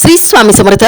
श्री स्वामी समर्थ.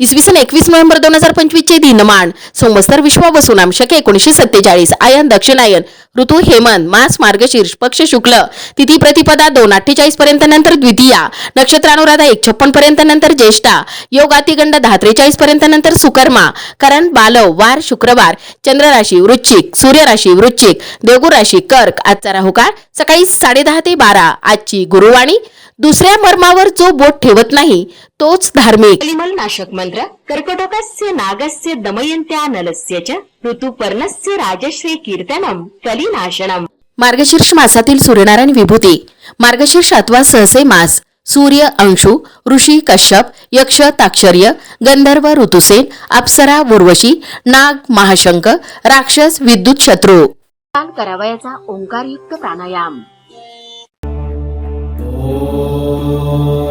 इसवी सन एकवीस नोव्हेंबर दोन हजार पंचवीस चे दिनमान संवत्सर विश्व वसुनाम शके एकोणीसशे सत्तेचाळीस. आयन दक्षिणायन. ऋतू हेमंत मास मार्गशीर्ष पक्ष शुक्ल. तिथी प्रतिपदा दोन अठ्ठेचाळीस पर्यंत नंतर द्वितीया. नक्षत्रानुराधा एक छप्पन पर्यंत नंतर ज्येष्ठा. योग अतिगंड दहा त्रेचाळीस पर्यंत नंतर सुकर्मा. कारण बालव वार शुक्रवार. चंद्र राशी वृश्चिक. सूर्य राशी वृश्चिक. देवगुर राशी कर्क. आजचा राहुकाळ सकाळी साडेदहा ते बारा. आजची गुरुवाणी दुसऱ्या मर्मावर जो बोट ठेवत नाही तोच धार्मिक. कलिमल नाशक मंत्र कर्कटकस्य नागस्य दमयन्त्या नलस्य च ऋतुपर्णस्य राजश्री कीर्तनम कलिनाशनम. मार्गशीर्ष मासातील सूर्यनारायण विभूती. मार्गशीर्ष अथवा सहसे मास. सूर्य अंशु ऋषी कश्यप यक्ष ताक्षर्य गंधर्व ऋतुसेन अप्सरा उर्वशी नाग महाशंक राक्षस विद्युत शत्रू. करावयाचा ओंकारयुक्त प्राणायाम. Oh.